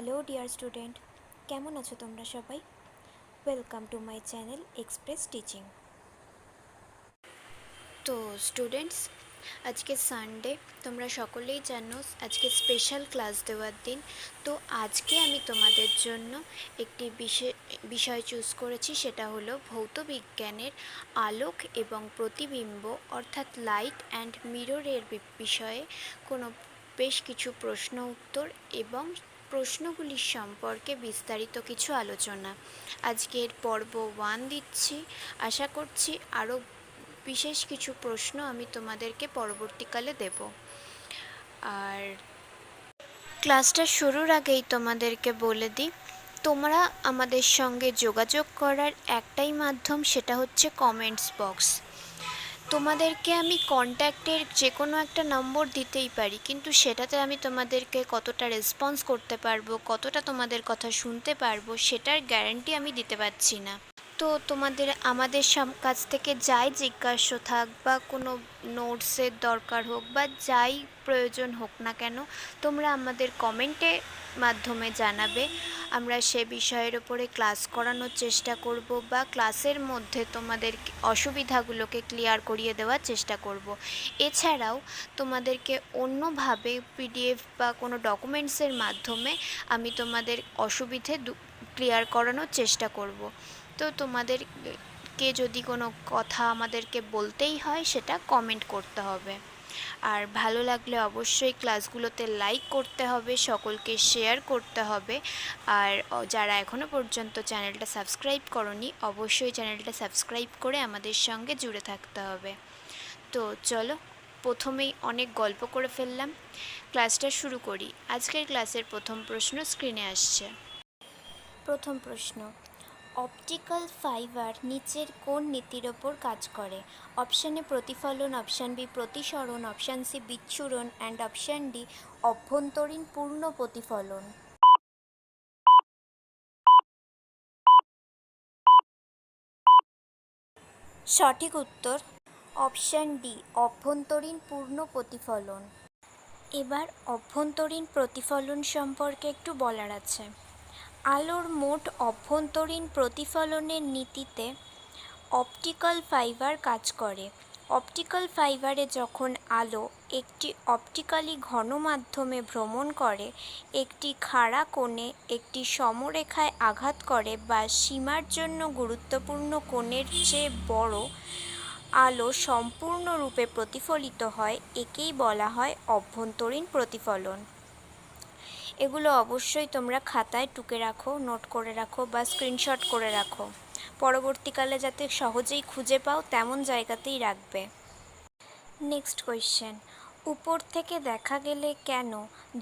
Hello dear student, কেমন আছো তোমরা সবাই? Welcome to my channel express teaching. তো স্টুডেন্টস, আজকে সানডে, তোমরা সকলেই জানো আজকে স্পেশাল ক্লাস দেওয়ার দিন। তো আজকে আমি তোমাদের জন্য একটি বিষয় বিষয় চুজ করেছি, সেটা হলো ভৌত বিজ্ঞানের আলোক এবং প্রতিবিম্ব, অর্থাৎ লাইট অ্যান্ড মিররের বিষয়ে কোনো বেশ কিছু প্রশ্ন উত্তর এবং প্রশ্নগুলির সম্পর্কে বিস্তারিত কিছু আলোচনা। আজকের পর্ব ওয়ান দিচ্ছি। আশা করছি আরও বিশেষ কিছু প্রশ্ন আমি তোমাদেরকে পরবর্তীকালে দেব। আর ক্লাসটা শুরুর আগেই তোমাদেরকে বলে দিই, তোমরা আমাদের সঙ্গে যোগাযোগ করার একটাই মাধ্যম সেটা হচ্ছে কমেন্টস বক্স তোমাদেরকে আমি কন্ট্যাক্টের যে কোনো একটা নম্বর দিতেই পারি, কিন্তু সেটাতে আমি তোমাদেরকে কতটা রেসপন্স করতে পারব, কতটা তোমাদের কথা শুনতে পারব, সেটার গ্যারান্টি আমি দিতে পারছি না। তো তোমাদের, আমাদের কাছ থেকে যাই জিজ্ঞাসা থাক বা কোনো নোটসের দরকার হোক বা যাই প্রয়োজন হোক না কেন, তোমরা আমাদের কমেন্টে মাধ্যমে জানাবে। আমরা সে বিষয়ের ওপরে ক্লাস করানোর চেষ্টা করব বা ক্লাসের মধ্যে তোমাদের অসুবিধাগুলোকে ক্লিয়ার করিয়ে দেওয়ার চেষ্টা করব। এছাড়াও তোমাদেরকে অন্যভাবে পিডিএফ বা কোনো ডকুমেন্টসের মাধ্যমে আমি তোমাদের অসুবিধে ক্লিয়ার করানোর চেষ্টা করব। তো তোমাদেরকে যদি কোনো কথা আমাদেরকে বলতেই হয় সেটা কমেন্ট করতে হবে। আর ভালো লাগলে অবশ্যই ক্লাসগুলোতে লাইক করতে হবে, সকলকে শেয়ার করতে হবে। আর যারা এখনও পর্যন্ত চ্যানেলটা সাবস্ক্রাইব করনি, অবশ্যই চ্যানেলটা সাবস্ক্রাইব করে আমাদের সঙ্গে জুড়ে থাকতে হবে। তো চলো, প্রথমেই অনেক গল্প করে ফেললাম। ক্লাসটা শুরু করি। আজকের ক্লাসের প্রথম প্রশ্ন স্ক্রিনে আসছে। প্রথম প্রশ্ন অপটিক্যাল ফাইবার নিচের কোন নীতির ওপর কাজ করে। অপশান প্রতিফলন, অপশান বি প্রতিসরণ, অপশান সি বিচ্ছুরণ অ্যান্ড অপশান ডি অভ্যন্তরীণ পূর্ণ প্রতিফলন। সঠিক উত্তর, অপশান ডি অভ্যন্তরীণ পূর্ণ প্রতিফলন। এবার অভ্যন্তরীণ প্রতিফলন সম্পর্কে একটু বলার আছে। আলোর মোট অভ্যন্তরীণ প্রতিফলনের নীতিতে অপটিক্যাল ফাইবার কাজ করে। অপটিক্যাল ফাইবারে যখন আলো একটি অপটিক্যালি ঘন মাধ্যমে ভ্রমণ করে, একটি খাড়া কোণে একটি সমরেখায় আঘাত করে বা সীমার জন্য গুরুত্বপূর্ণ কোণের চেয়ে বড় আলো সম্পূর্ণরূপে প্রতিফলিত হয়, একেই বলা হয় অভ্যন্তরীণ প্রতিফলন। এগুলো অবশ্যই তোমরা খাতায় টুকে রাখো নোট করে রাখো বা স্ক্রিনশট করে রাখো। পরবর্তীকালে যাতে সহজেই খুঁজে পাও, তেমন জায়গাতেই রাখবে। নেক্সট কোয়েশ্চেন উপর থেকে দেখা গেলে কেন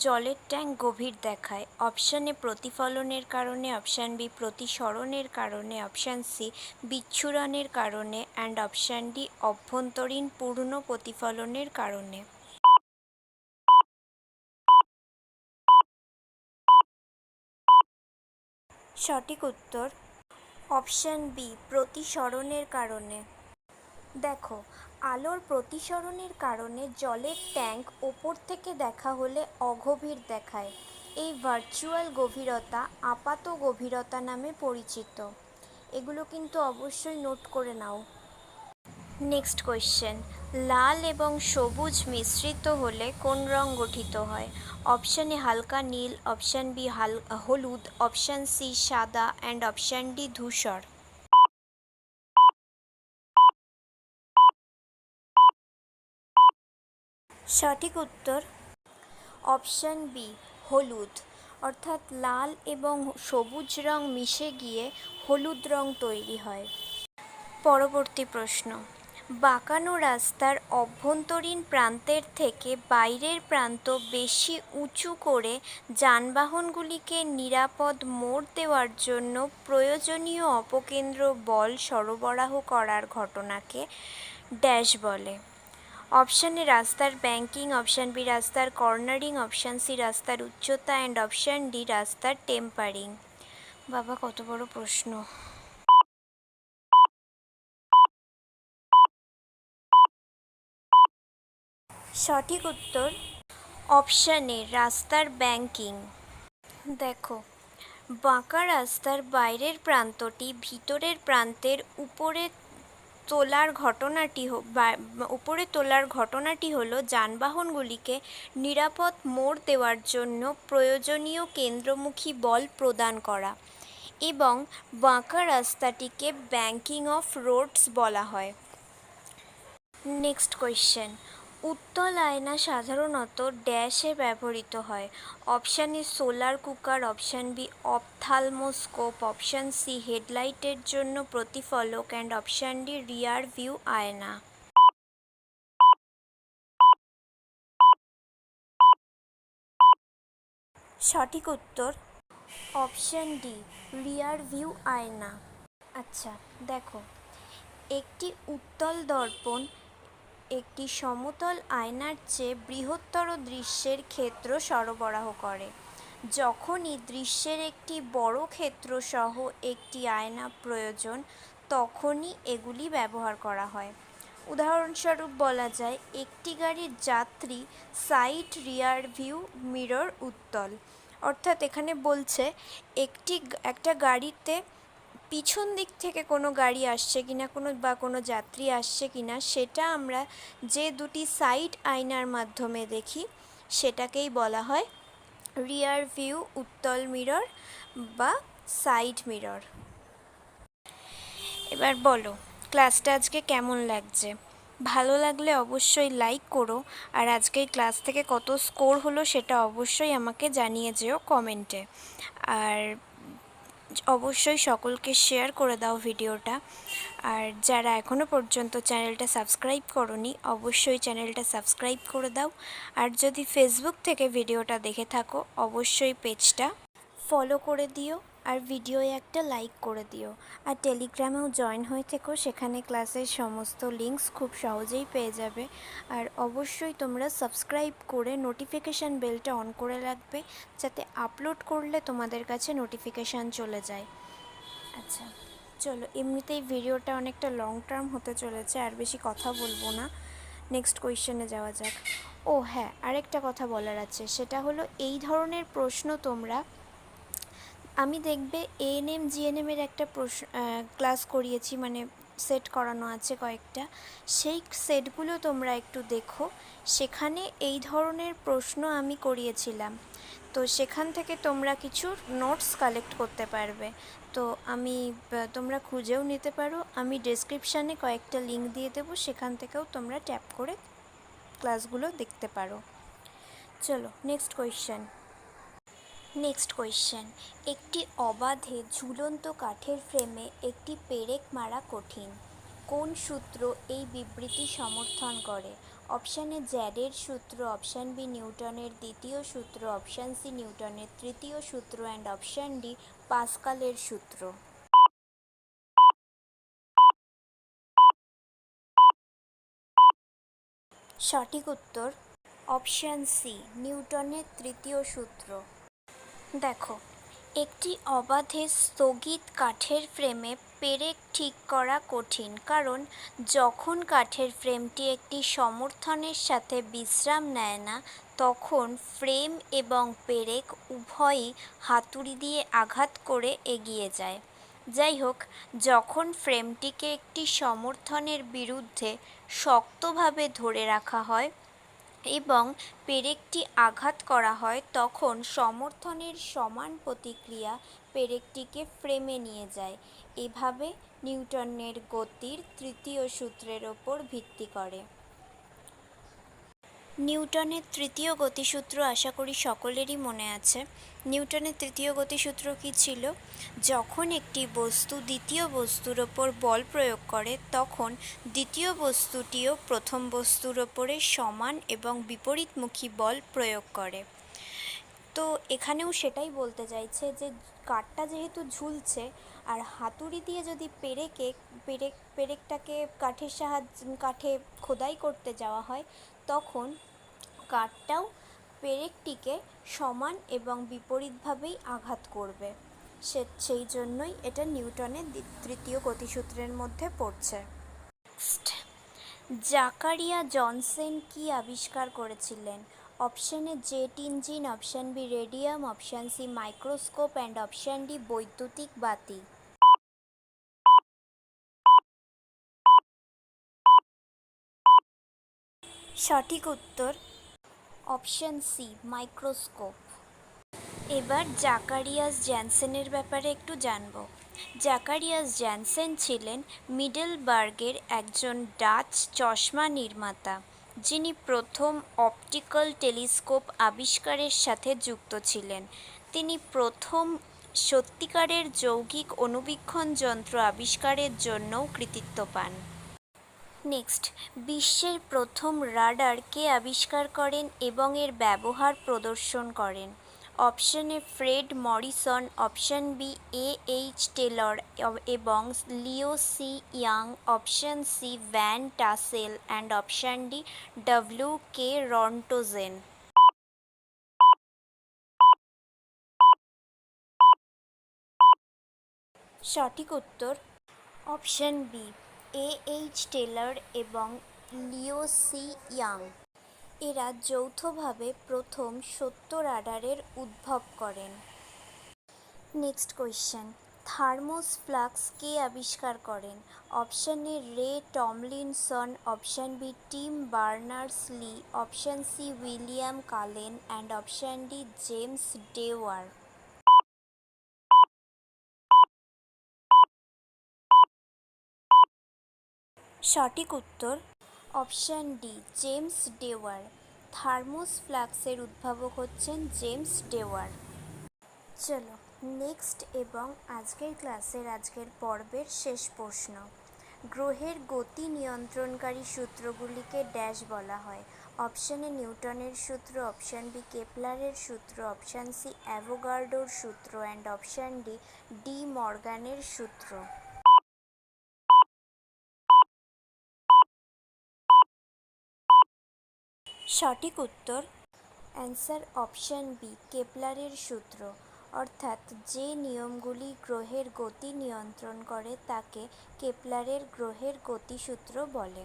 জলের ট্যাঙ্ক গভীর দেখায়? অপশান প্রতিফলনের কারণে অপশান বি প্রতিসরণের কারণে অপশান সি বিচ্ছুরণের কারণে অ্যান্ড অপশান ডি অভ্যন্তরীণ পূর্ণ প্রতিফলনের কারণে। সঠিক উত্তর অপশান বি, প্রতিসরণের কারণে। দেখো, আলোর প্রতিসরণের কারণে জলের ট্যাঙ্ক ওপর থেকে দেখা হলে অগভীর দেখায়। এই ভার্চুয়াল গভীরতা আপাত গভীরতা নামে পরিচিত। এগুলো কিন্তু অবশ্যই নোট করে নাও। নেক্সট কোয়েশ্চেন লাল এবং সবুজ মিশ্রিত হলে কোন রং গঠিত হয়? অপশান এ হালকা নীল, অপশান বি হাল, হলুদ, অপশান সি সাদা অ্যান্ড অপশান ডি ধূসর। সঠিক উত্তর অপশান বি হলুদ। অর্থাৎ লাল এবং সবুজ রং মিশে গিয়ে হলুদ রং তৈরি হয়। পরবর্তী প্রশ্ন। বাঁকানো রাস্তার অভ্যন্তরীণ প্রান্তের থেকে বাইরের প্রান্ত বেশি উঁচু করে যানবাহনগুলিকে নিরাপদ মোড় দেওয়ার জন্য প্রয়োজনীয় অপকেন্দ্র বল সরবরাহ করার ঘটনাকে ড্যাশ বলে। অপশান এ রাস্তার ব্যাঙ্কিং অপশান বি রাস্তার কর্নারিং, অপশান সি রাস্তার উচ্চতা, অ্যান্ড অপশান ডি রাস্তার টেম্পারিং। বাবা, কত বড় প্রশ্ন। সঠিক উত্তর অপশান রাস্তার ব্যাঙ্কিং দেখো, বাঁকা রাস্তার বাইরের প্রান্তটি ভিতরের প্রান্তের উপরে তোলার ঘটনাটি উপরে তোলার ঘটনাটি হলো যানবাহনগুলিকে নিরাপদ মোড় দেওয়ার জন্য প্রয়োজনীয় কেন্দ্রমুখী বল প্রদান করা এবং বাঁকা রাস্তাটিকে ব্যাঙ্কিং অফ রোডস বলা হয়। নেক্সট কোয়েশ্চেন উত্তল আয়না সাধারণত ড্যাশে ব্যবহৃত হয়। Option A solar cooker option B ophthalmoscope option C হেডলাইটের জন্য প্রতিফলক and option D rear view আয়না। সঠিক উত্তর অপশান ডি রিয়ার ভিউ আয়না। আচ্ছা দেখো, একটি উত্তল দর্পণ একটি সমতল আয়নার চেয়ে বৃহত্তর দৃশ্যের ক্ষেত্র সরবরাহ করে। যখনই দৃশ্যের একটি বড় ক্ষেত্র সহ একটি আয়না প্রয়োজন, তখনই এগুলি ব্যবহার করা হয়। উদাহরণস্বরূপ বলা যায়, একটি গাড়ির যাত্রী সাইড রিয়ার ভিউ মিরর উত্তল। অর্থাৎ এখানে বলছে, একটি, একটা গাড়িতে পিছন দিক থেকে কোনো গাড়ি আসছে কিনা, কোনো বা কোনো যাত্রী আসছে কিনা, সেটা আমরা যে দুটি সাইড আয়নার মাধ্যমে দেখি, সেটাকেই বলা হয় রিয়ার ভিউ উত্তল মিরর বা সাইড মিরর এবার বলো ক্লাসটা আজকে কেমন লাগছে? ভালো লাগলে অবশ্যই লাইক করো, আর আজকে এই ক্লাস থেকে কত স্কোর হলো সেটা অবশ্যই আমাকে জানিয়ে যেও কমেন্টে আর অবশ্যই সকলকে শেয়ার করে দাও ভিডিওটা। আর যারা এখনও পর্যন্ত চ্যানেলটা সাবস্ক্রাইব করনি, অবশ্যই চ্যানেলটা সাবস্ক্রাইব করে দাও। আর যদি ফেসবুক থেকে ভিডিওটা দেখে থাকো, অবশ্যই পেজটা ফলো করে দিও। আর ভিডিওয়ে একটা লাইক করে দিও। আর টেলিগ্রামেও জয়েন হয়ে থেকো, সেখানে ক্লাসের সমস্ত লিঙ্কস খুব সহজেই পেয়ে যাবে। আর অবশ্যই তোমরা সাবস্ক্রাইব করে নোটিফিকেশান বেলটা অন করে রাখবে, যাতে আপলোড করলে তোমাদের কাছে নোটিফিকেশান চলে যায়। আচ্ছা চলো, এমনিতেই ভিডিওটা অনেকটা লং টার্ম হতে চলেছে, আর বেশি কথা বলব না। নেক্সট কোয়েশ্চেনে যাওয়া যাক। ও হ্যাঁ আরেকটা কথা বলার আছে, সেটা হলো, এই ধরনের প্রশ্ন তোমরা আমি দেখবে এএনএম জিএনএমের একটা প্রশ্ন ক্লাস করিয়েছি মানে সেট করানো আছে কয়েকটা। সেই সেটগুলো তোমরা একটু দেখো। সেখানে এই ধরনের প্রশ্ন আমি করিয়েছিলাম। তো সেখান থেকে তোমরা কিছু নোটস কালেক্ট করতে পারবে। তো আমি তোমরা খুঁজেও নিতে পারো। আমি ডেসক্রিপশানে কয়েকটা লিঙ্ক দিয়ে দেবো। সেখান থেকেও তোমরা ট্যাপ করে ক্লাসগুলো দেখতে পারো। চলো নেক্সট কোয়েশ্চেন নেক্সট কোয়েশ্চেন একটি অবাধে ঝুলন্ত কাঠের ফ্রেমে একটি পেরেক মারা কঠিন। কোন সূত্র এই বিবৃতি সমর্থন করে? অপশান জ্যাডের সূত্র অপশান বি নিউটনের দ্বিতীয় সূত্র অপশান সি নিউটনের তৃতীয় সূত্র অ্যান্ড অপশান ডি পাস্কালের সূত্র। সঠিক উত্তর অপশান সি নিউটনের তৃতীয় সূত্র। দেখো, একটি অবাধে স্থগিত কাঠের ফ্রেমে পেরেক ঠিক করা কঠিন, কারণ যখন কাঠের ফ্রেমটি একটি সমর্থনের সাথে বিশ্রাম নেয় না, তখন ফ্রেম এবং পেরেক উভয়ই হাতুড়ি দিয়ে আঘাত করে এগিয়ে যায়। যাই হোক, যখন ফ্রেমটিকে একটি সমর্থনের বিরুদ্ধে শক্তভাবে ধরে রাখা হয় এবং পেরেকটি আঘাত করা হয়, তখন সমর্থনের সমান প্রতিক্রিয়া পেরেকটিকে ফ্রেমে নিয়ে যায়। এভাবে নিউটনের গতির তৃতীয় সূত্রের ওপর ভিত্তি করে। নিউটনের তৃতীয় গতিসূত্র আশা করি সকলেরই মনে আছে। নিউটনের তৃতীয় গতিসূত্র কী ছিল? যখন একটি বস্তু দ্বিতীয় বস্তুর ওপর বল প্রয়োগ করে, তখন দ্বিতীয় বস্তুটিও প্রথম বস্তুর ওপরে সমান এবং বিপরীতমুখী বল প্রয়োগ করে। তো এখানেও সেটাই বলতে চাইছে যে, কাঠটা যেহেতু ঝুলছে, আর হাতুড়ি দিয়ে যদি পেরেকে, পেরেক, পেরেকটাকে কাঠের সাহায্য, কাঠে খোদাই করতে যাওয়া হয় তখন কাঠটাও পেরেকটিকে সমান এবং বিপরীতভাবেই আঘাত করবে। সে, সেই জন্যই এটা নিউটনের তৃতীয় গতিসূত্রের মধ্যে পড়ছে। জাকারিয়া জনসেন কি আবিষ্কার করেছিলেন? Option A jet engine, option B radium, option C microscope, and option D বৈদ্যুতিক বাতি। সঠিক উত্তর অপশন সি মাইক্রোস্কোপ এবার জাকারিয়াস জ্যানসেনের ব্যাপারে একটু জানব। জাকারিয়াস জ্যানসেন ছিলেন মিডলবার্গের একজন ডাচ চশমা নির্মাতা, যিনি প্রথম অপটিক্যাল টেলিস্কোপ আবিষ্কারের সাথে যুক্ত ছিলেন। তিনি প্রথম সত্যিকারের যৌগিক অণুবীক্ষণ যন্ত্র আবিষ্কারের জন্যও কৃতিত্ব পান। নেক্সট। বিশ্বের প্রথম রাডার কে আবিষ্কার করেন এবং এর ব্যবহার প্রদর্শন করেন? Option A Fred Morrison, option B A H Taylor এবং Leo C Young, option C Van Tassel and option D W K Roentgen. সঠিক উত্তর অপশন বি। এইচ টেলর এবং লিও সি ইয়াং এরা যৌথভাবে প্রথম সত্য রাডারের উদ্ভব করেন। নেক্সট কোয়েশ্চেন থার্মোস ফ্লাক্স কে আবিষ্কার করেন? Option A Ray Tomlinson option B Tim Berners Lee option C William Cullen and option D James Dewar সঠিক উত্তর, option D, James Dewar. Thermos ফ্লাক্সের উদ্ভাবক হচ্ছেন জেমস ডেওয়ার। চলো, নেক্সট এবং আজকের ক্লাসের আজকের পর্বের শেষ প্রশ্ন। গ্রহের গতি নিয়ন্ত্রণকারী সূত্রগুলিকে ড্যাশ বলা হয়। অপশানে নিউটনের সূত্র, অপশান বি কেপলারের সূত্র, অপশান সি অ্যাভোগার্ডোর সূত্র, অ্যান্ড অপশান ডি ডি মর্গানের সূত্র। সঠিক উত্তর অ্যান্সার অপশান বি, কেপলারের সূত্র। অর্থাৎ যে নিয়মগুলি গ্রহের গতি নিয়ন্ত্রণ করে তাকে কেপলারের গ্রহের গতিসূত্র বলে।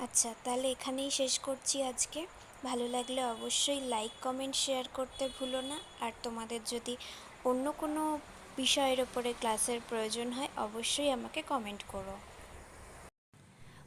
আচ্ছা তাহলে এখানেই শেষ করছি আজকে। ভালো লাগলে অবশ্যই লাইক, কমেন্ট, শেয়ার করতে ভুলো না। আর তোমাদের যদি অন্য কোনো বিষয়ের ওপরে ক্লাসের প্রয়োজন হয়, অবশ্যই আমাকে কমেন্ট করো।